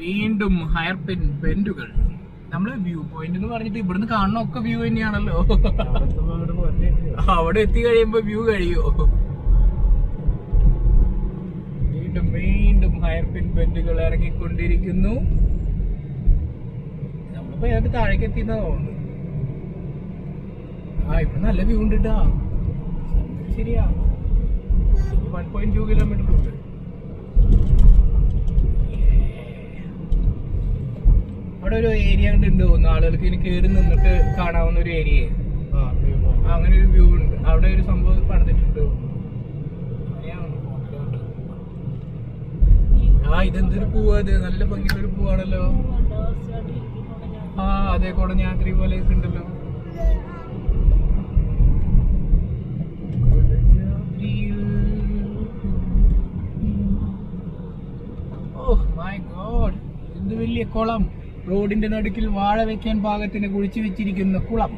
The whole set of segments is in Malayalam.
വീണ്ടും ഹയർ പെൻ ബെൻഡുകൾ നമ്മൾ വ്യൂ പോയിന്റ് എന്ന് പറഞ്ഞിട്ട് ഇവിടുന്ന് കാണുന്ന ഒക്കെ വ്യൂ തന്നെയാണല്ലോ. അവിടെ എത്തി കഴിയുമ്പോ വ്യൂ കഴിയോ. വീണ്ടും വീണ്ടും ഹയർ പിൻ ബെൻഡുകൾ ഇറങ്ങിക്കൊണ്ടിരിക്കുന്നു. നമ്മളിപ്പോ ഏതൊക്കെ താഴേക്ക് എത്തിയെന്നാ തോന്നുന്നു. ആ ഇപ്പൊ നല്ല വ്യൂ ഉണ്ട്. ശരിയാ. വൺ പോയിന്റ് ടു കിലോമീറ്റർ ഉണ്ട്. അവിടെ ഒരു ഏരിയ ഉണ്ട് തോന്നുന്നു. ആളുകൾക്ക് ഇനി കയറി നിന്നിട്ട് കാണാവുന്ന ഒരു ഏരിയ അങ്ങനെ ഒരു വ്യൂ ഉണ്ട്. അവിടെ ഒരു സംഭവം പണിതിട്ടുണ്ട്. ആ ഇതെന്തൊരു പൂവാ അത് നല്ല ഭംഗിയുള്ള ഒരു പൂവാണല്ലോ. ആ അതെ കുടഞ്ഞാത്രി പോലെ ഒക്കെ ഉണ്ടല്ലോ. ഓ മൈ ഗോഡ് എന്ത് വലിയ കുളം. റോഡിന്റെ നടുക്കിൽ വാഴ വെക്കാൻ പാകത്തിന് കുഴിച്ചു വെച്ചിരിക്കുന്ന കുളം.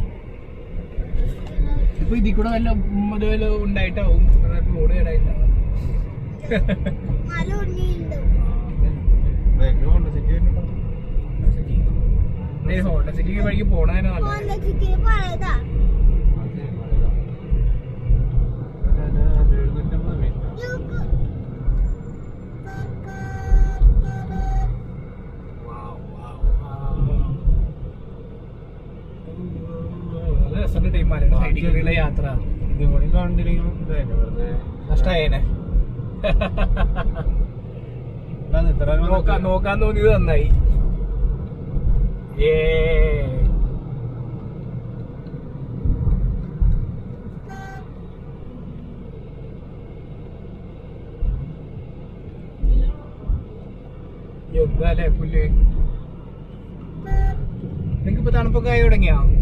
ഇപ്പൊ ഇതിൽ കൂടെ വല്ല മുതൽ ഉണ്ടായിട്ടാവും. റോഡ് കേടായിട്ടാണ് ഹോണ്ട സിറ്റിക്ക് വഴിക്ക് പോണതിന് നല്ലത്. ടീമാരുടെ സൈഡിൽ കൂടിയുള്ള യാത്ര. നഷ്ടായേനെ. നോക്കാൻ നോക്കാൻ തോന്നിയത് നന്നായി. ഏ. അല്ലേ പുല്ല്? നിങ്ങക്ക് ഇപ്പൊ തണുപ്പൊക്കെ ആയി തുടങ്ങിയാ?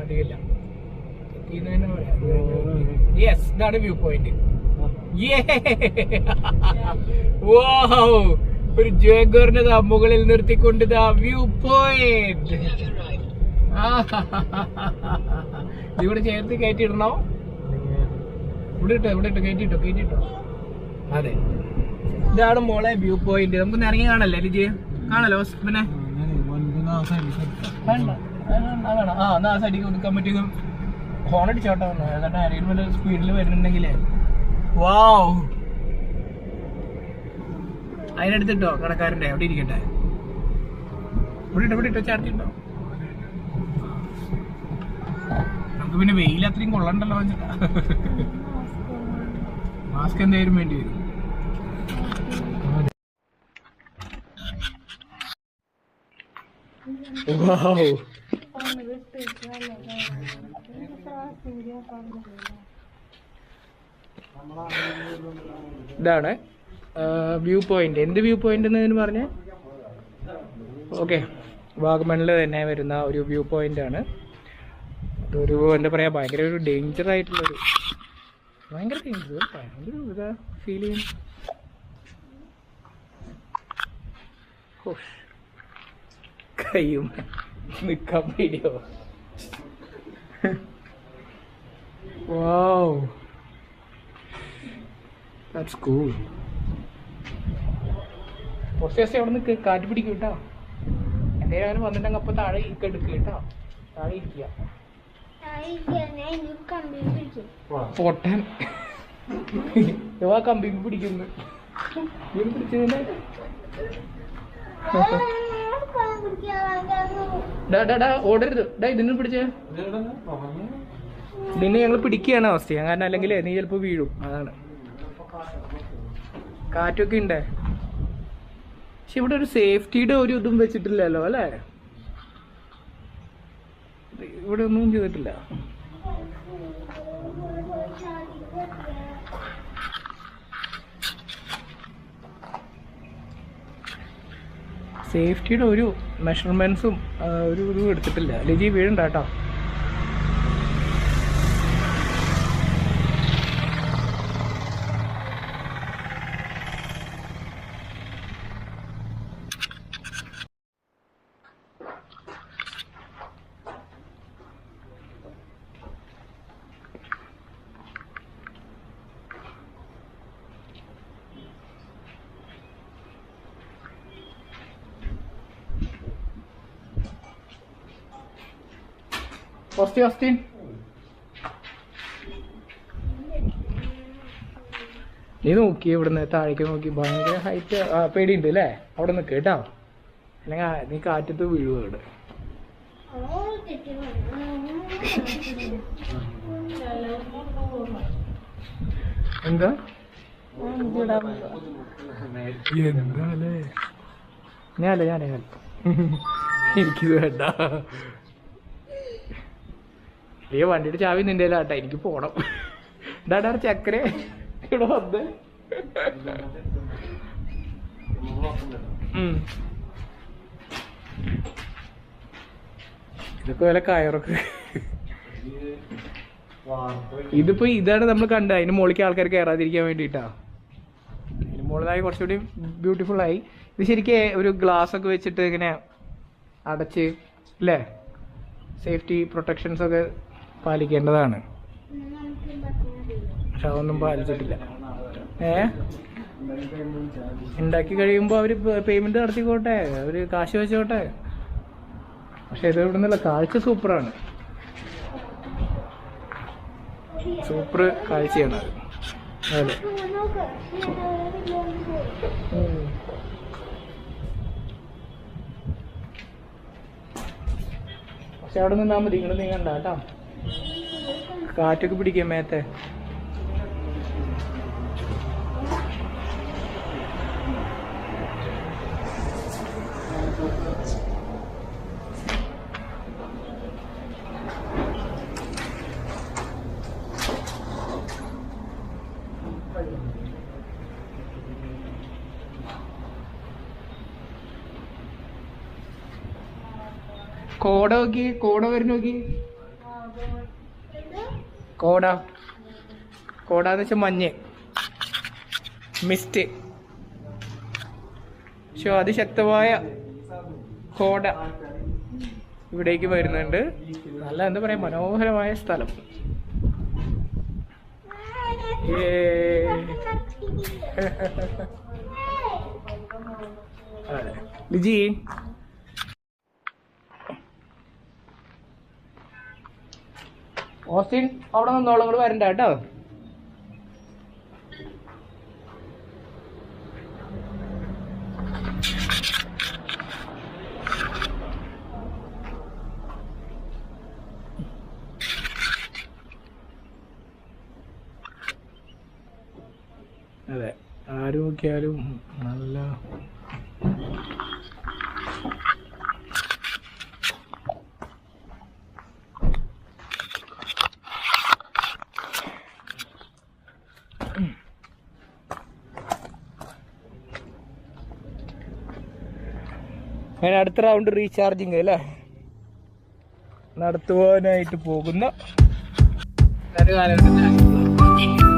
അധികമില്ല യെസ് ഇതാണ് വ്യൂ പോയിന്റ് ഒരു ജേഗറിന്റെ ദാ മുകളിൽ നിർത്തിക്കൊണ്ട് ദാ വ്യൂ പോയിന്റ് ഇവിടെ ചേർത്ത് കയറ്റിയിടണോ? ഇവിടെ ഇട്ടോ ഇവിടെ ഇട്ടോ കയറ്റിട്ടോ കയറ്റിട്ടോ അതെ. ഇതാണ് മോളെ വ്യൂ പോയിന്റ് നമുക്ക് ഇറങ്ങി കാണല്ലേ ലിജി? കാണല്ലോ പിന്നെ അതാണ്. ആ എന്നാ ആ സൈഡിലേക്ക് ഒതുക്കാൻ പറ്റിയതും ഹോൺ അടിച്ചോട്ടെ ഒന്ന്. ഏതാണ്ട് ആരെങ്കിലും വല്ല സ്പീഡിൽ വരുന്നുണ്ടെങ്കിലേ. വാവ് അതിനടുത്തിട്ടോ കടക്കാരന്റെ അവിടെ ഇരിക്കട്ടെ. ഇവിടെ ഇട്ടോ ഇവിടെ ഇട്ടോ ചാർത്തിട്ടോ നമുക്ക് പിന്നെ വെയിൽ അത്രയും കൊള്ളണ്ടല്ലോ മാസ്ക് എന്തായാലും വേണ്ടി വരും. വാവ് ഇതാണ് വ്യൂ പോയിന്റ് എന്ത് വ്യൂ പോയിന്റ് എന്ന് പറഞ്ഞേ? ഓക്കെ വാഗമണിൽ തന്നെ വരുന്ന ഒരു വ്യൂ പോയിന്റ് ആണ്. ഒരു എന്താ പറയാ ഭയങ്കര ഒരു ഡേഞ്ചർ ആയിട്ടുള്ളൊരു ഭയങ്കര ഡേഞ്ചർ ഭയങ്കര ഫീൽ ചെയ്യും. ഹോഷ്. കയ്യും നിൽക്കാൻ പേടിയോ. വാവ് That's cool. കുറച്ച് ദിവസം അവിടെ നിന്ന് കാറ്റ് പിടിക്കും കേട്ടോ. എന്തേലും അങ്ങനെ വന്നിട്ടുണ്ടെങ്കിൽ അപ്പൊ താഴെ ഇരിക്കുക എടുക്കുക കേട്ടോ. താഴെ ഇരിക്കുക. പൊട്ടൻ. ഇവ കമ്പി പിടിക്കുന്നു. പിടിച്ചതിനെ ഓടരുത്. ഡാ പിടിച്ചേ. നിന്നെ ഞങ്ങൾ പിടിക്കുകയാണ് അവസ്ഥ. കാരണം അല്ലെങ്കിൽ നീ ചിലപ്പോ വീഴും. അതാണ്. കാറ്റൊക്കെ ഉണ്ടേ? പക്ഷെ ഇവിടെ ഒരു സേഫ്റ്റിയുടെ ഒരു ഇതും വെച്ചിട്ടില്ലല്ലോ അല്ലേ? ഇവിടെ ഒന്നും ചെയ്തിട്ടില്ല. സേഫ്റ്റിയുടെ ഒരു മെഷർമെൻസും ഒരു ഇതും എടുത്തിട്ടില്ല. ലിജി വീഴണ്ട ഓസ്റ്റി ഓസ്റ്റിൻ നീ നോക്കി ഇവിടുന്ന് താഴേക്ക് നോക്കി. ഭയങ്കര ഹൈറ്റ് പേടിയുണ്ട് അല്ലേ? അവിടെ നിൽക്ക് കേട്ടോ. അല്ലെങ്കിൽ നീ കാറ്റത്ത് വീഴുക ഇവിടെ എന്താ? ഞാനല്ലേ ഞാനേ എനിക്കിത് വേണ്ട ഈ വണ്ടിയുടെ ചാവി നിന്റെ ആട്ടെ എനിക്ക് പോണം. ഡാഡാ ചക്രേ ഇവിടെ വന്ന്. ഇതൊക്കെ വല്ല കയറൊക്കെ. ഇതിപ്പോ ഇതാണ് നമ്മൾ കണ്ടത്. അതിന് മുകളിലേക്ക് ആൾക്കാർ കയറാതിരിക്കാൻ വേണ്ടിയിട്ടാ അതിന് മുകളിലായി കുറച്ചുകൂടി ബ്യൂട്ടിഫുൾ ആയി. ഇത് ശരിക്കും ഒരു ഗ്ലാസ് ഒക്കെ വെച്ചിട്ട് ഇങ്ങനെ അടച്ച് അല്ലേ സേഫ്റ്റി പ്രൊട്ടക്ഷൻസ് ഒക്കെ പാലിക്കേണ്ടതാണ്. പക്ഷെ അതൊന്നും പാലിച്ചിട്ടില്ല. ഏ? ഉണ്ടാക്കി കഴിയുമ്പോൾ അവർ പേയ്മെന്റ് നടത്തിക്കോട്ടെ. അവർ കാശ് വെച്ചോട്ടെ. പക്ഷെ ഇത് ഇവിടെ നിന്നല്ല കാഴ്ച സൂപ്പറാണ്. സൂപ്പർ കാഴ്ചയാണ് അത്. പക്ഷെ അവിടെ നിന്നാ മതി. ഇങ്ങോട്ട് നീങ്ങണ്ട കേട്ടോ. കാറ്റൊക്കെ പിടിക്കാം മേത്തെ? കോട നോക്കി കോട വരുന്ന നോക്കി. കോട. കോട എന്ന് വെച്ചാൽ മഞ്ഞ്. മിസ്റ്റ്. പക്ഷെ അതിശക്തമായ കോട ഇവിടേക്ക് വരുന്നുണ്ട്. നല്ല എന്താ പറയാ മനോഹരമായ സ്ഥലം. ലിജി. ഓസ്റ്റിൻ അവിടെ നിന്നോളം കൂടെ വരണ്ട കേട്ടോ. അതെ ആര് നോക്കിയാലും നല്ല അങ്ങനെ അടുത്ത റൗണ്ട് റീചാർജിങ് അല്ലേ? നടത്തുവാനായിട്ട് പോകുന്ന കാലഘട്ടത്തിലാണ്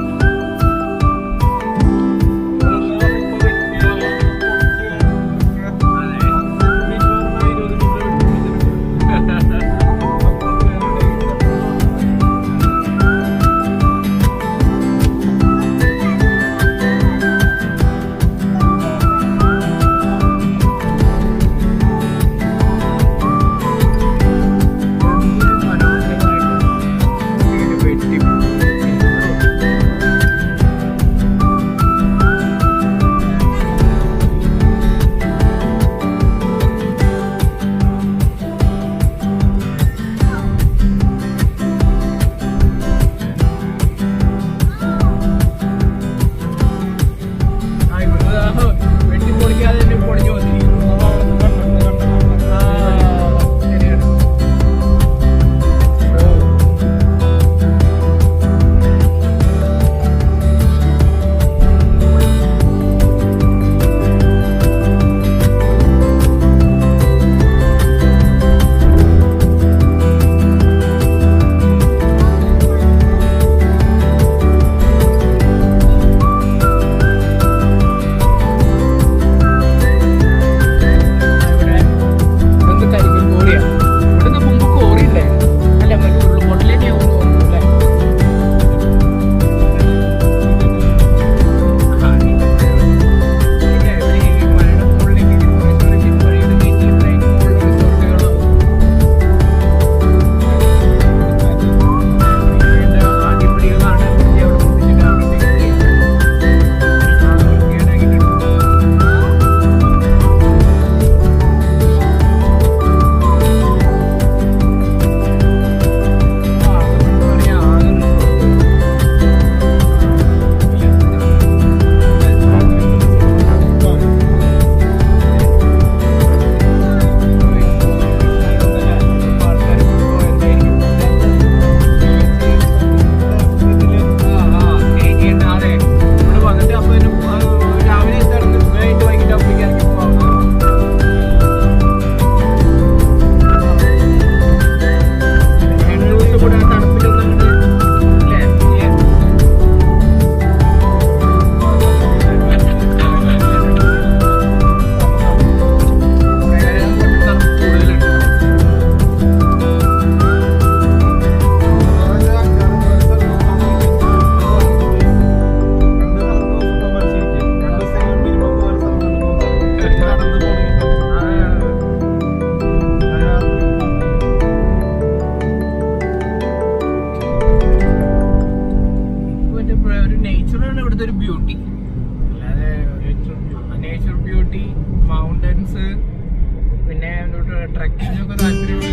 не угадать перевод.